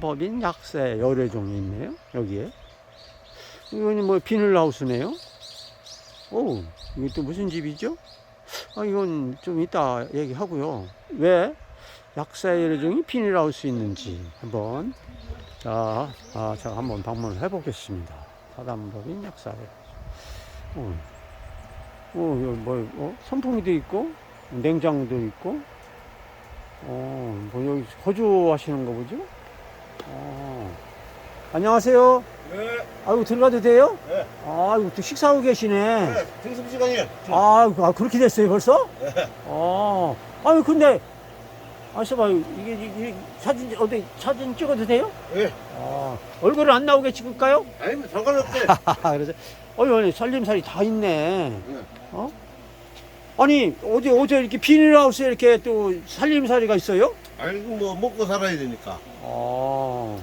법인 약세 여러 종이 있네요. 여기에. 이거는 뭐 비닐하우스네요. 오, 이것도 무슨 집이죠? 아, 이건 좀 이따 얘기하고요. 왜 약세 여러 종이 비닐하우스 있는지 한번 자, 아, 제가 한번 방문을 해보겠습니다. 사단법인 약사회. 어, 어, 여기 뭐, 어, 선풍기도 있고, 냉장도 있고, 어, 뭐 여기 거주하시는 거 보죠? 어. 안녕하세요. 네, 아이고, 들어가도 돼요? 네. 아이고, 또 식사하고 계시네. 네, 등심 시간이에요. 아, 아, 그렇게 됐어요, 벌써? 아, 아니, 근데, 아, 봐요. 이게, 이게, 사진, 어디, 사진 찍어도 돼요? 예. 아, 얼굴을 안 나오게 찍을까요? 아니, 뭐 상관없어요. 그래서, 어이, 어이, 살림살이 다 있네. 네. 어? 아니, 어제, 어제 이렇게 비닐하우스에 이렇게 또 살림살이가 있어요? 아니, 뭐 먹고 살아야 되니까. 아.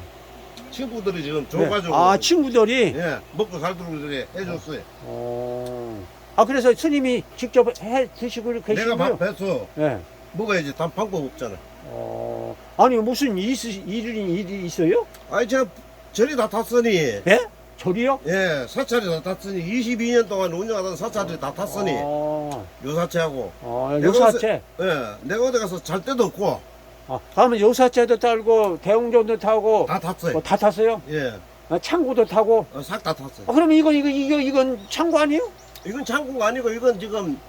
친구들이 지금 네. 줘가지고. 아, 친구들이? 예, 먹고 살도록 이렇게 해줬어요. 어. 아, 그래서 스님이 직접 해 드시고 내가 계시고요? 밥해서 네. 먹어야지. 단 방법 없잖아. 어. 아니, 무슨 일, 일이, 일이 있어요? 아니, 제가 절이 다 탔으니. 예? 저리요? 예, 사찰이 다 탔으니. 22년 동안 운영하던 사찰이 다 탔으니. 어. 요사체하고. 어, 내가 요사체. 예, 내가 어디 가서 잘 때도 없고. 아, 그러면 요사체도 타고, 대웅전도 타고, 다 탔어요. 뭐 다 탔어요? 예, 아, 창구도 타고. 어, 싹다 탔어요. 아, 그러면 이거, 이거, 이거, 이건 창구 아니에요? 이건 창고가 아니고, 이건 지금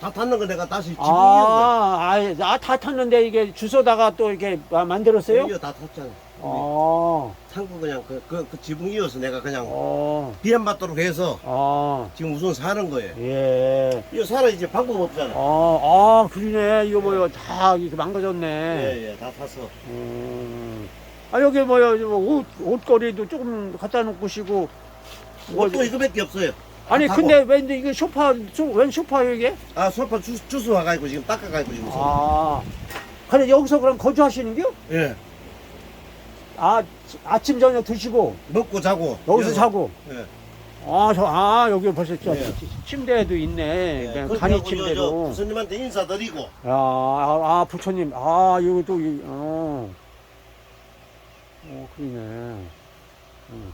다 탔는 거 내가 다시 지붕 이은 아, 아, 아, 다 탔는데 이게 주소다가 또 이렇게 아, 만들었어요? 이거 다 탔잖아. 어, 창고 그냥 그, 그, 그 지붕 이어서 내가 그냥 어, 비안 받도록 해서 어, 지금 우선 사는 거예요. 예. 이거 살아 이제 방법 없잖아. 어, 아, 그러네. 이거 뭐요. 다 이렇게 망가졌네. 예, 예, 다 탔어. 음. 아, 여기 뭐요. 이거 옷, 옷걸이도 조금 갖다 놓고 시고. 뭐, 옷도 이거밖에 없어요. 아니, 다 타고. 근데 왠 이게 소파, 소, 웬 소파요, 이게? 아, 소파 주, 주스 와가지고 지금 닦아가지고 지금. 서 아. 근데 여기서 그럼 거주하시는 겨? 예. 아, 아침, 저녁 드시고, 먹고 자고. 여기서 여기서- 자고. 예. 아, 저, 아, 여기 벌써 저, 예. 침대도 있네. 예. 그냥 그렇게 간이 하고 저- 저 침대로. 부처님한테 인사드리고. 야, 아, 아, 부처님. 아, 이거 또, 이- 어. 어, 그러네. 응.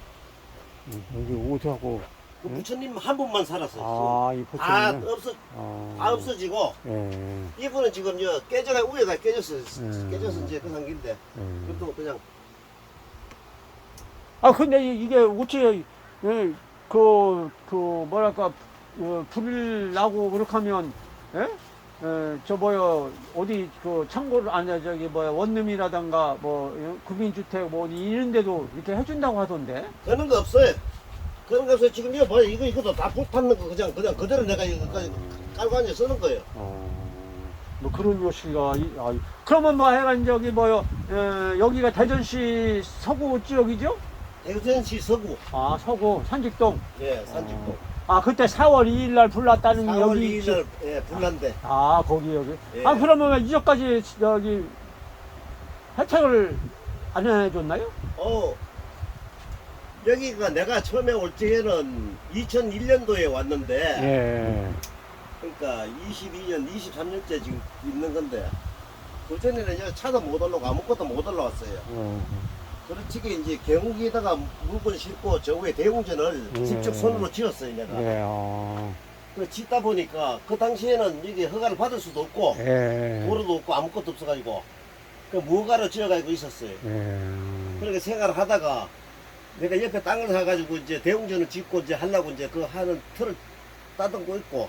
응, 여기 옷하고. 그 예? 부처님 한 분만 살았어요. 아, 이 아, 부처님. 없어, 아, 다 없어지고. 예. 이거는 지금 저 깨져가 위에다 깨졌어. 음. 깨져서 이제 그 상기인데. 예. 그것도 그냥 아, 근데 이- 이게 어째, 예, 그, 그, 뭐랄까, 어, 불 나고 그렇게 하면, 예? 에, 저 뭐요 어디 그 창고를 아니 저기 뭐야 원룸이라던가 뭐 예, 국민주택 뭐 어디 이런 데도 이렇게 해준다고 하던데 그런 거 없어요. 그런 거 없어요. 지금 이거 봐요. 이거, 이것도 다 불탔는 거 그냥, 그냥 그대로 내가 이거까지 깔고 앉아 쓰는 거예요. 어, 뭐 그런 요시가 이- 아, 그러면 뭐 해간 저기 뭐요 에, 여기가 대전시 서구 지역이죠? 대전시 서구. 아 서구 산직동 예, 산직도. 아 그때 4월 2일 날 불났다는 4월 여기 2일 날, 예, 불난데. 아 거기 여기 예. 아 그러면 왜 이전까지 여기 혜택을 안 해줬나요? 어, 여기가 내가 처음에 올 적에는 2001년도에 왔는데, 예. 그러니까 22년, 23년째 지금 있는 건데, 그 전에는 여기 차도 못 올라오고 아무것도 못 올라왔어요. 어. 그렇지 이제 경욱에다가 물건 싣고 저 위에 대웅전을 예. 직접 손으로 지었어요, 내가. 예. 어. 그 짓다 보니까 그 당시에는 이게 허가를 받을 수도 없고, 예. 도로도 없고 아무것도 없어가지고, 그 무가로 지어가지고 있었어요. 예. 그렇게 생활을 하다가 내가 옆에 땅을 사가지고 이제 대웅전을 짓고 이제 하려고 이제 그 하는 틀을 따듬고 있고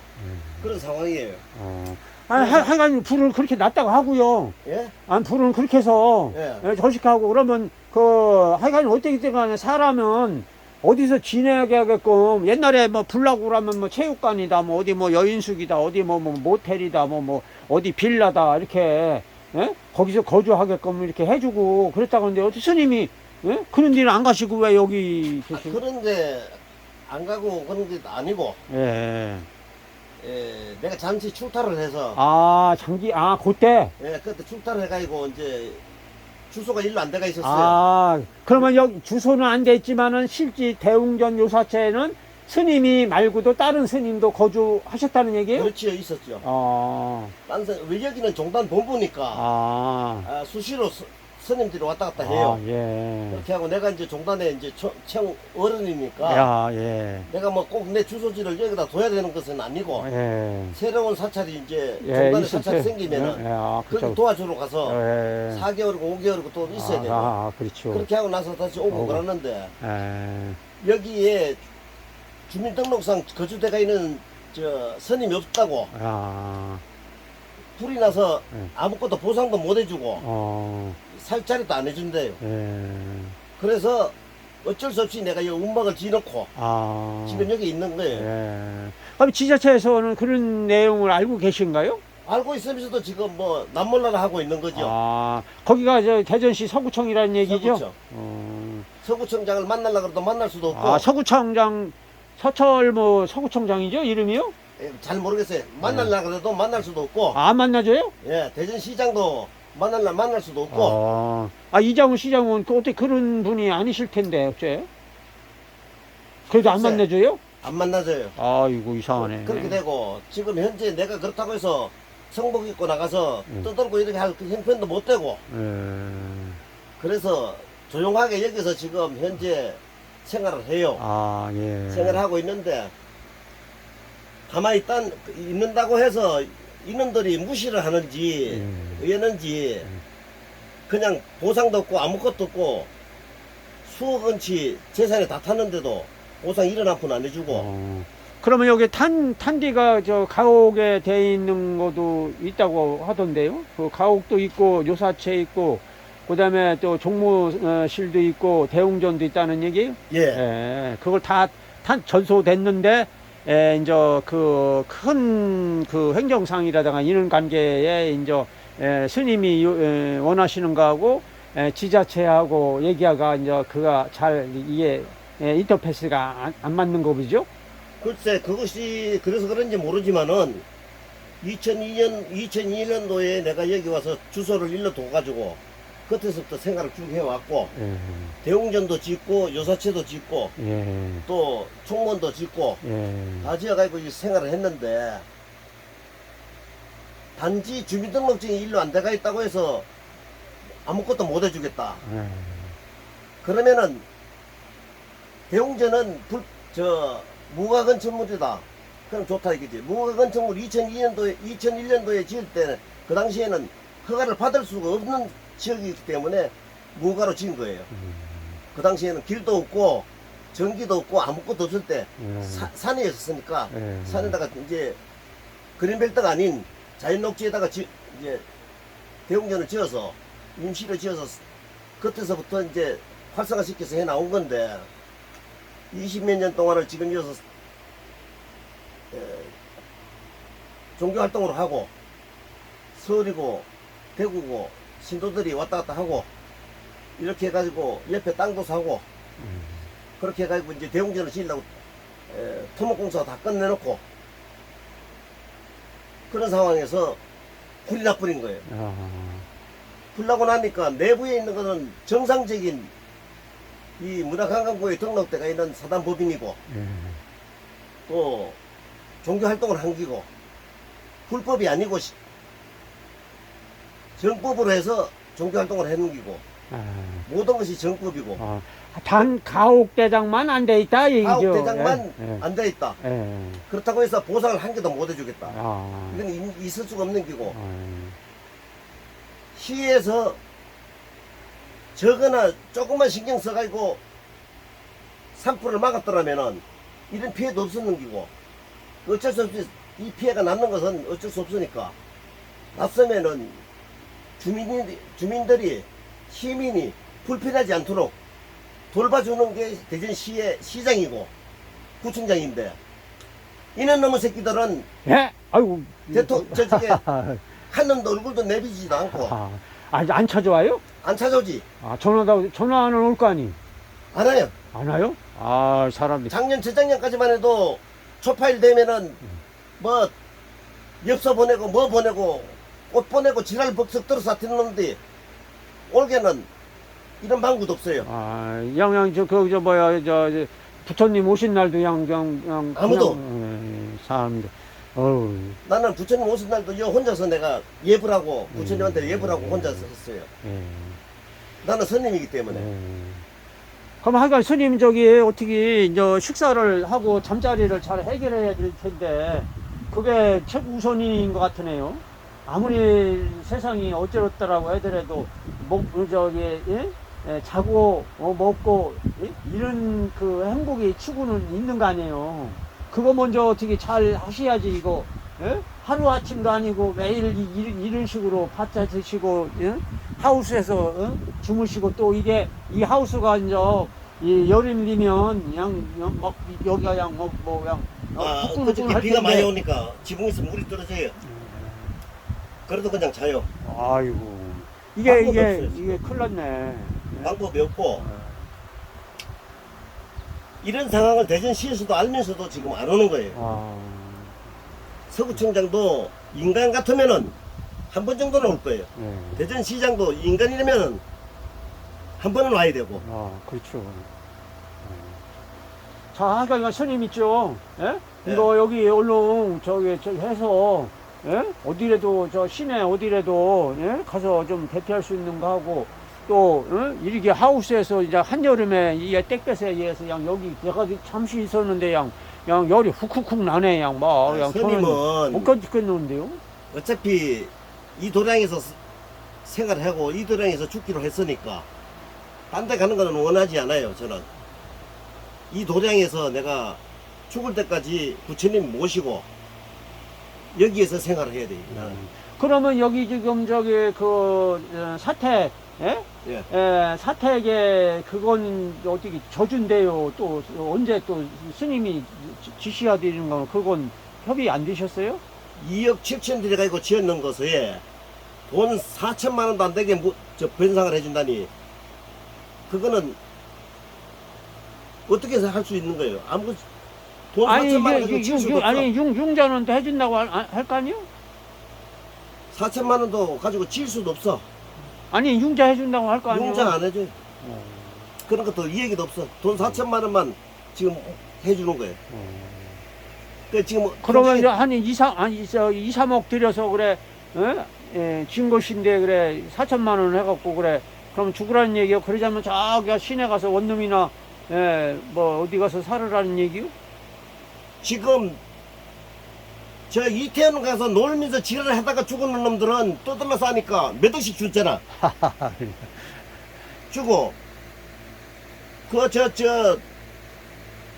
그런 상황이에요. 어. 아, 하, 하여간 불을 그렇게 놨다고 하고요. 예? 아, 불은 그렇게 해서 예. 예, 저식하고 그러면 그 하여간 어떻게 되간에 사람은 어디서 지내게 하게끔 옛날에 뭐 불나고 그러면 뭐 체육관이다 뭐 어디 뭐 여인숙이다 어디 뭐, 뭐 모텔이다 뭐 뭐 어디 빌라다 이렇게 예? 거기서 거주하게끔 이렇게 해주고 그랬다고 하는데 어떻게 스님이 예? 그런 데는 안 가시고 왜 여기 아, 계시고 그런데 안 가고 그런 게 아니고 예. 예, 내가 잠시 출타를 해서 아 장기 아 그때 예, 그때 출타를 해가지고 이제 주소가 일로 안 돼가 있었어요. 아, 그러면 여기 주소는 안돼 있지만은 실제 대웅전 요사체에는 스님이 말고도 다른 스님도 거주하셨다는 얘기예요? 그렇지요, 있었죠. 아, 딴 사- 왜 여기는 종단 본부니까 아, 아, 수시로 서- 스님들이 왔다 갔다 해요. 아, 예. 그렇게 하고 내가 이제 종단에 이제 청, 청 어른이니까 야, 예. 내가 뭐 꼭 내 주소지를 여기다 둬야 되는 것은 아니고 예. 새로운 사찰이 이제 예, 종단에 있을 사찰이 때. 생기면은 예, 아, 거기 그쵸. 도와주러 가서 예. 4개월이고 5개월이고 또 있어야 아, 되고 아, 그렇죠. 그렇게 하고 나서 다시 오고 오고. 그러는데 예. 여기에 주민등록상 거주대가 있는 저 선임이 없다고 아, 불이 나서 예. 아무것도 보상도 못 해주고 어, 살 자리도 안 해준대요. 예. 그래서 어쩔 수 없이 내가 이 운막을 지놓고 아. 지금 여기 있는 거예요. 예. 그럼 지자체에서는 그런 내용을 알고 계신가요? 알고 있으면서도 지금 뭐 남몰라라 하고 있는 거죠. 아, 거기가 저 대전시 서구청이라는 얘기죠? 서구청. 어, 서구청장을 만나려고 해도 만날 수도 없고 아, 서구청장, 서철 뭐 서구청장이죠? 이름이요? 예, 잘 모르겠어요. 만나려고 해도 만날 수도 없고 아, 안 만나줘요? 예, 대전시장도 만날라 만날 수도 없고 아, 아, 이장훈 시장은 그 어떻게 그런 분이 아니실 텐데, 어째? 그래도 안 글쎄. 만나줘요? 안 만나져요. 아이고, 이상하네. 그렇게 되고 지금 현재 내가 그렇다고 해서 성복 입고 나가서 음. 떠들고 이렇게 할그 형편도 못 되고 예. 그래서 조용하게 여기서 지금 현재 생활을 해요. 아, 예. 생활을 하고 있는데 가만히 있단 있는다고 해서 인원들이 무시를 하는지 예. 의했는지 그냥 보상도 없고 아무것도 없고 수억 원치 재산이 다 탔는데도 보상 일원 한푼안 해주고 어. 그러면 여기 탄, 탄디가 저 가옥에 돼 있는 것도 있다고 하던데요? 그 가옥도 있고, 요사체 있고, 그 다음에 또 종무실도 있고, 대웅전도 있다는 얘기예요? 예. 예, 그걸 다, 탄, 전소됐는데, 예, 이제 그 큰 그 행정상이라든가 이런 관계에 이제 예, 스님이 요- 예, 원하시는 거하고 예, 지자체하고 얘기가 이제 그가 잘 이게 예, 인터페이스가 안, 안 맞는 거 보죠? 글쎄 그것이 그래서 그런지 모르지만은 2002년 2002년도에 내가 여기 와서 주소를 일러 둬가지고 그때서부터 생활을 쭉 해왔고 예, 대웅전도 짓고 요사체도 짓고 예, 또 총무원도 짓고 예, 다 지어가지고 이 생활을 했는데 단지 주민등록증이 일로 안 돼가 있다고 해서 아무것도 못 해주겠다. 예. 그러면은 대웅전은 불, 저 무가 건축물이다. 그럼 좋다 이거지. 무가 건축물 2002년도에 2001년도에 지을 때는 그 당시에는 허가를 받을 수가 없는 지역이기 때문에 무가로 지은 거예요. 음, 그 당시에는 길도 없고 전기도 없고 아무것도 없을 때 예, 사- 산에 있었으니까 예. 산에다가 이제 그린벨트가 아닌 자연 녹지에다가 지, 이제 대웅전을 지어서 임시로 지어서 그때서부터 이제 활성화시켜서 해 나온 건데 20몇 년 동안을 지금 이어서 에, 종교 활동을 하고 서울이고 대구고 신도들이 왔다 갔다 하고 이렇게 해가지고 옆에 땅도 사고 음, 그렇게 해가지고 이제 대웅전을 지으려고 에, 토목공사 다 끝내놓고 그런 상황에서 불이 나버린 거예요. 아, 불 나고 나니까 내부에 있는 것은 정상적인 이 문화관광부에 등록대가 있는 사단법인이고 예, 또 종교 활동을 한 기고 불법이 아니고 시- 정법으로 해서 종교 활동을 하는 기고 아, 모든 것이 정법이고 아, 단 가옥대장만 안 돼 있다 얘기죠? 가옥대장만 예, 안돼 있다. 예, 예. 그렇다고 해서 보상을 한 개도 못 해주겠다. 아, 이건 이- 있을 수가 없는 기고 아, 시에서 저거나 조금만 신경 써가지고 산불을 막았더라면은 이런 피해도 없었는 기고 어쩔 수 없이 이 피해가 났는 것은 어쩔 수 없으니까 났으면은 주민이, 주민들이 시민이 불편하지 않도록 돌봐주는 게 대전시의 시장이고 구청장인데 이런 놈의 새끼들은 예? 아이고. 대통 저쪽에 아, 한 놈도 얼굴도 내비지도 않고 아, 아직 안 찾아와요? 안 찾아오지 아, 전화다, 전화는 올 거 아니? 안 와요 안 와요? 아, 사람들이. 작년 저작년까지만 해도 초파일 되면은 뭐 엽서 보내고 뭐 보내고 꽃 보내고 지랄 벅석 들어서 튀는데 올해는 이런 방구도 없어요. 아, 양양, 저, 그, 저, 뭐야, 저, 저 부처님 오신 날도 양, 양, 양. 아무도. 그냥, 예, 사람들. 어우, 나는 부처님 오신 날도 여 혼자서 내가 예불하고 부처님한테 음. 예불하고 혼자서 했어요. 예. 나는 손님이기 때문에. 네. 그럼 하여간 스님 저기 어떻게 이제 식사를 하고 잠자리를 잘 해결해야 될 텐데 그게 최우선인 것 같으네요. 아무리 세상이 어쩌었더라고 하더라도 목 저기 예? 예, 자고 어, 먹고 예? 이런 그 행복의 추구는 있는 거 아니에요. 그거 먼저 어떻게 잘 하셔야지 이거 예? 하루 아침도 아니고 매일 이- 이- 이런 식으로 바짝 드시고 예? 하우스에서 어? 주무시고 또 이게 이 하우스가 이제 이 여름이면 그냥 막 여기가 그냥 뭐 뭐 그냥 아, 후끈후끈 어저께 할 비가 많이 텐데. 오니까 지붕에서 물이 떨어져요. 그래도 그냥 자요. 아이고 이게 방법이 이게 없어요, 이게 큰일 났네. 방법이 없고 이런 상황을 대전시에서도 알면서도 지금 안 오는 거예요. 아, 서구청장도 인간 같으면은 한 번 정도는 올 거예요. 네. 대전시장도 인간이라면은 한 번은 와야 되고. 아, 그렇죠. 자, 아까 이거 스님 있죠? 예? 네. 이거 여기 얼른 저기 저 해서 예? 어디라도 저 시내 어디라도 예? 가서 좀 대피할 수 있는 거 하고 또 어? 이렇게 하우스에서 이제 한여름에 이게 땡볕에 의해서 그냥 여기 내가 잠시 있었는데 그냥 그냥 열이 훅훅훅 나네 그냥 막 그냥 저는 아, 못 견디겠는데요? 어차피 이 도량에서 스- 생활하고 이 도량에서 죽기로 했으니까 딴 데 가는 거는 원하지 않아요 저는 이 도량에서 내가 죽을 때까지 부처님 모시고 여기에서 생활을 해야 돼요 나는. 그러면 여기 지금 저기 그 어, 사택 예? 예. 예, 사택에 그건 어떻게 저준데요. 또 언제 또 스님이 지- 지시해야 되는 건 그건 협의 안 되셨어요? 2억 7천 들여가지고 지었는 것에 돈 4천만 원도 안 되게 무- 저 변상을 해준다니 그거는 어떻게 해서 할 수 있는 거예요? 아무 돈 아니 4천만 원 이게 가지고 수도 없어. 아니 융 융자는 또 해준다고 할 거 아니요? 4천만 원도 가지고 칠 수도 없어. 아니 융자 해준다고 할 거 아니요? 용장 안 해줘. 어, 그런 것도 이 얘기도 없어. 돈 4천만 원만 지금 해주는 거예요. 어. 그 지금 그러면 굉장히 이제 한 2, 3, 아니 저 2, 3억 들여서 그래 어? 예, 진 것인데 그래 4천만 원 해갖고 그래 그럼 죽으라는 얘기요? 그러자면 저기 시내 가서 원룸이나 예, 뭐 어디 가서 살으라는 얘기요? 지금 저 이태원 가서 놀면서 지랄을 하다가 죽은 놈들은 떠들러 싸니까 몇 억씩 줬잖아. 주고 그 저 저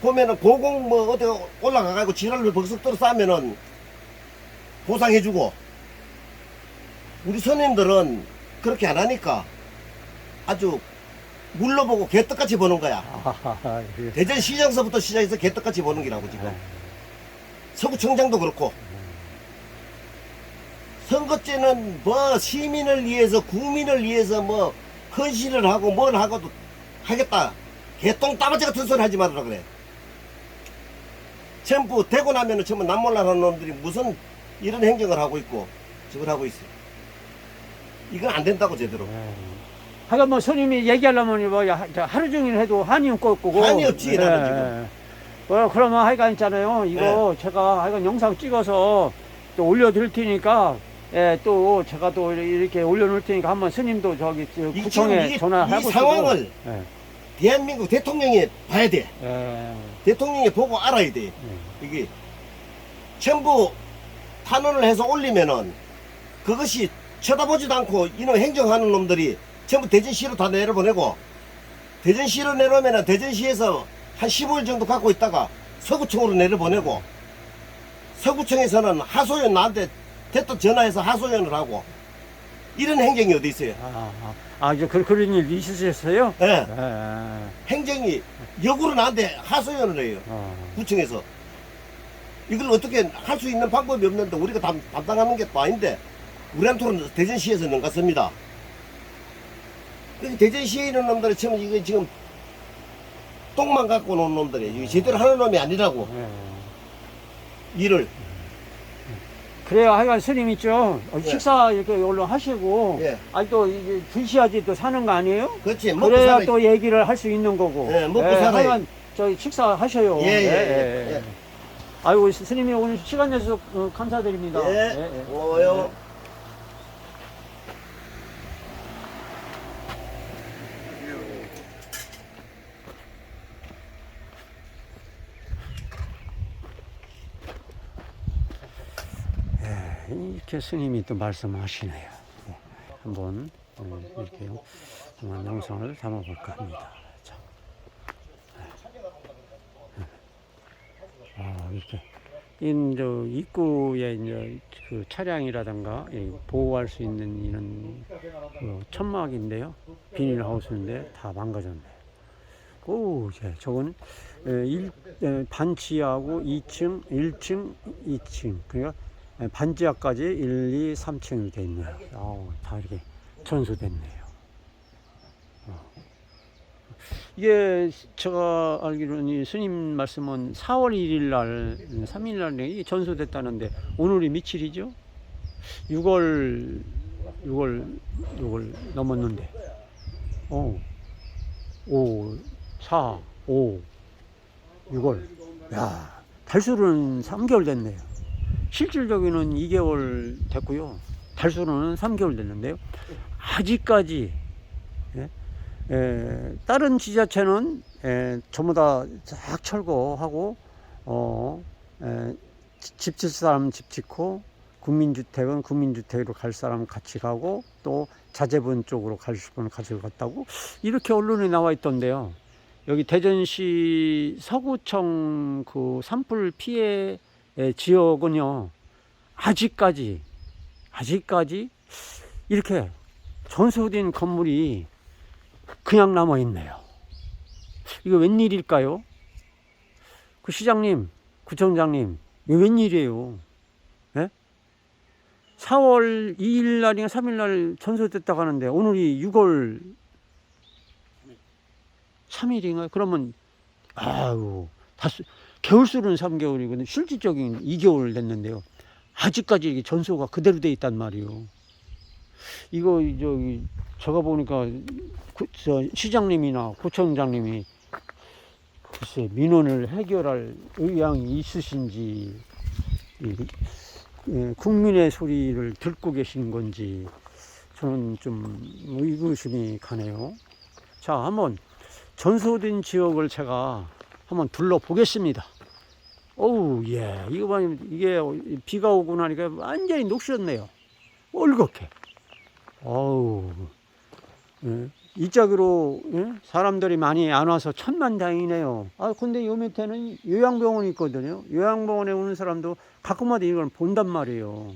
보면은 고공 뭐 어디 올라가가지고 지랄을 벅석 떨어 싸면은 보상해주고 우리 손님들은 그렇게 안 하니까 아주 물러보고 개떡같이 보는 거야. 대전시장서부터 시작해서 개떡같이 보는 기라고 지금. 서구청장도 그렇고. 선거제는 뭐 시민을 위해서 국민을 위해서 뭐 헌신을 하고 뭘 하고도 하겠다. 개똥 따바지 같은 소리 하지 말아라 그래. 전부 되고 나면은 전부 남몰라하는 놈들이 무슨 이런 행정을 하고 있고 저걸 하고 있어. 이건 안 된다고 제대로 하여간 뭐 스님이 얘기하려면 뭐 야, 저 하루 종일 해도 한이 거고 한이 없지, 나는 지금. 어, 그러면 하여간 있잖아요. 이거 제가 하여간 영상 찍어서 또 올려드릴 테니까 예, 또 제가 또 이렇게 올려놓을 테니까 한번 스님도 저기 저 이, 지금 구청에 이, 전화해보시고 이 상황을 예, 대한민국 대통령이 봐야 돼. 예, 대통령이 보고 알아야 돼. 예. 이게 전부 탄원을 해서 올리면은 그것이 쳐다보지도 않고 이놈 행정하는 놈들이 전부 대전시로 다 내려보내고 대전시로 내려오면은 대전시에서 한 15일 정도 갖고 있다가 서구청으로 내려보내고 서구청에서는 하소연 나한테 대또 전화해서 하소연을 하고 이런 행정이 어디 있어요? 아, 아, 아, 이제 그, 그런 일 있으셨어요? 예. 예, 예. 행정이 역으로 나한테 하소연을 해요. 어. 구청에서 이걸 어떻게 할 수 있는 방법이 없는데 우리가 담, 담당하는 게 또 아닌데 우리한테는 대전시에서 넘갔습니다. 대전시에 있는 놈들이 지금 이거 지금 똥만 갖고 놓은 놈들이 이거 제대로 하는 놈이 아니라고 예. 일을 그래요. 하여간 스님 있죠. 어, 예. 식사 이렇게 얼른 하시고. 예. 아니 또 이제 드셔야지 또 사는 거 아니에요? 그렇지 먹고 그래야 살아 또 얘기를 할 수 있는 거고. 예, 먹고 살아야- 하여간 저희 식사 하셔요. 예, 예, 예, 예. 아이고 스님이 오늘 시간 내서 어, 감사드립니다. 예, 고마워요. 이렇게 스님이 또 말씀하시네요. 네, 한번 어, 이렇게 한번 영상을 담아볼까 합니다. 자. 네. 아, 이렇게. 인저 입구에 이제 그 차량이라든가 이 보호할 수 있는 이런 그 천막인데요. 비닐하우스인데 다 망가졌네요. 오, 예, 저건 에, 일, 에, 반지하고 2층, 1층, 2층. 그러니까 에, 반지하까지 1, 2, 3층 이렇게 있네요. 아우, 다 이렇게 전소됐네요. 어. 이게 제가 알기로는 이 스님 말씀은 4월 1일 날, 3일 날 이게 전소됐다는데 오늘이 며칠이죠? 6월, 6월, 6월 넘었는데. 어, 5, 4, 5, 6월. 야, 달수로는 3개월 됐네요. 실질적으로는 2개월 됐고요. 달수로는 3개월 됐는데요. 아직까지 예? 에, 다른 지자체는 에, 전부 다쫙 철거하고 어, 에, 지- 집 짓을 사람 집 짓고 국민주택은 국민주택으로 갈 사람 같이 가고 또 자재분 쪽으로 갈 분은 같이 갔다고 이렇게 언론에 나와 있던데요. 여기 대전시 서구청 그 산불 피해 에, 지역은요 아직까지 아직까지 이렇게 전소된 건물이 그냥 남아 있네요. 이거 웬일일까요? 그 시장님, 구청장님, 이거 웬일이에요? 예? 4월 2일 날인가 3일 날 전소됐다고 하는데 오늘이 6월 3일인가요? 그러면 아유, 다 수 겨울수는 3개월이거든. 실질적인 2개월 됐는데요. 아직까지 전소가 그대로 돼 있단 말이에요. 이거 저기 제가 보니까 구, 저 시장님이나 구청장님이 글쎄 민원을 해결할 의향이 있으신지 이, 예, 국민의 소리를 듣고 계신 건지 저는 좀 의구심이 가네요. 자, 한번 전소된 지역을 제가 한번 둘러보겠습니다. 어우, 예, 이거 봐, 이게 비가 오고 나니까 완전히 녹슬었네요. 올겁게. 어우, 예. 이 짝으로 예? 사람들이 많이 안 와서 천만 다행이네요. 아 근데 요 밑에는 요양병원이 있거든요. 요양병원에 오는 사람도 가끔마다 이걸 본단 말이에요.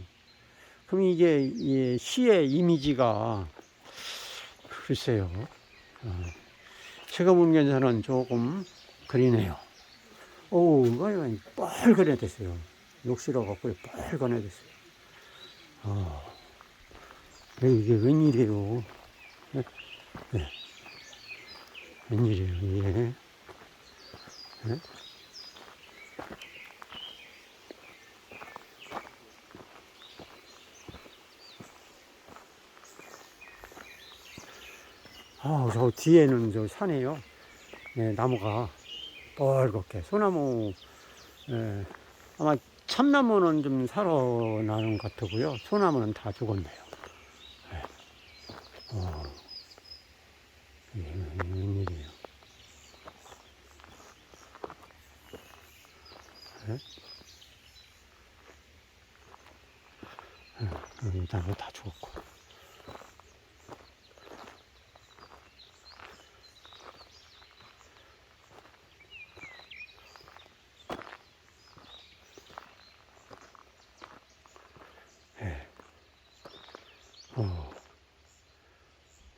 그럼 이게 이 시의 이미지가 글쎄요. 어, 제가 본 견사는 조금 그리네요. 오, 이거 뻘건해 됐어요. 녹슬어 갖고 뻘건해 됐어요. 어. 이게 웬일이에요? 네. 네. 웬일이에요, 이게? 네? 아, 저 뒤에는 저 산이에요. 네, 나무가 뻘겋게. 소나무, 예, 아마 참나무는 좀 살아나는 것 같고요. 소나무는 다 죽었네요. 어, 이게 웬일이에요? 예? 예, 여기 나무 다 죽었고. 어.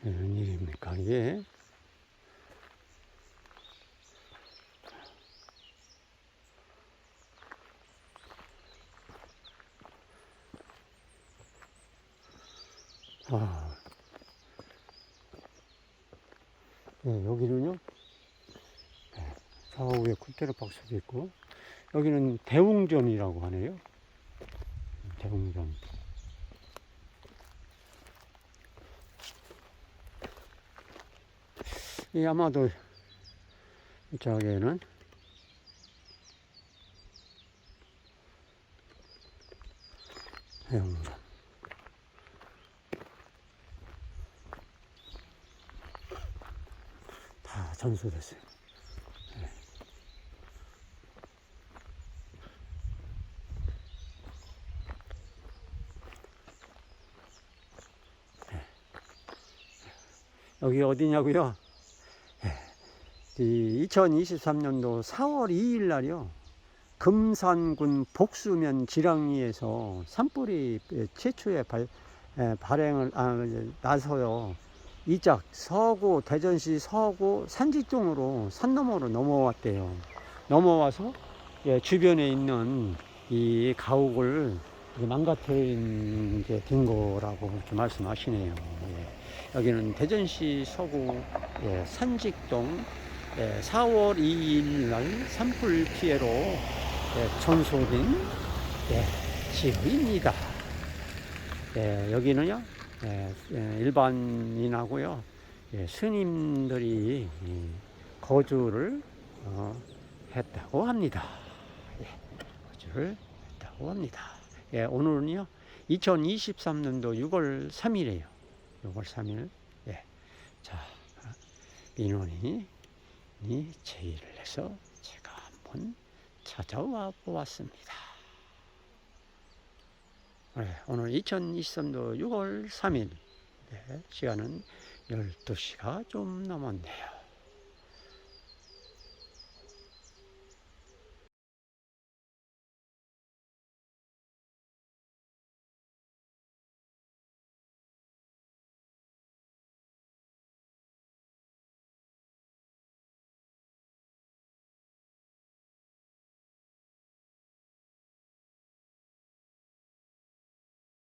이게 웬일입니까, 이게? 아. 네, 여기는요, 네, 좌우에 굿대로 박스도 있고, 여기는 대웅전이라고 하네요. 대웅전. 이 아마도 저기에는 해양감 다 전수됐어요. 네. 네. 여기 어디냐고요? 예. 이 2023년도 4월 2일 날이요. 금산군 복수면 지랑리에서 산불이 최초에 발, 에, 발행을 아, 나서요. 이작 서구 대전시 서구 산지동으로 산 너머로 넘어왔대요. 넘어와서 예, 주변에 있는 이 가옥을 망가뜨린 게 된 거라고 이렇게 말씀하시네요. 예. 여기는 대전시 서구 예, 산직동 예, 4월 2일 날 산불 피해로 예, 전소된 예, 지역입니다. 예, 여기는요 예, 예, 일반인하고요 예, 스님들이 이, 거주를 어, 했다고 합니다. 예, 거주를 했다고 합니다. 예, 오늘은요 2023년도 6월 3일이에요. 6월 3일. 예, 자 민원이 이 제의를 해서 제가 한번 찾아와 보았습니다. 네, 오늘 2023년 6월 3일 네, 시간은 12시가 좀 넘었네요.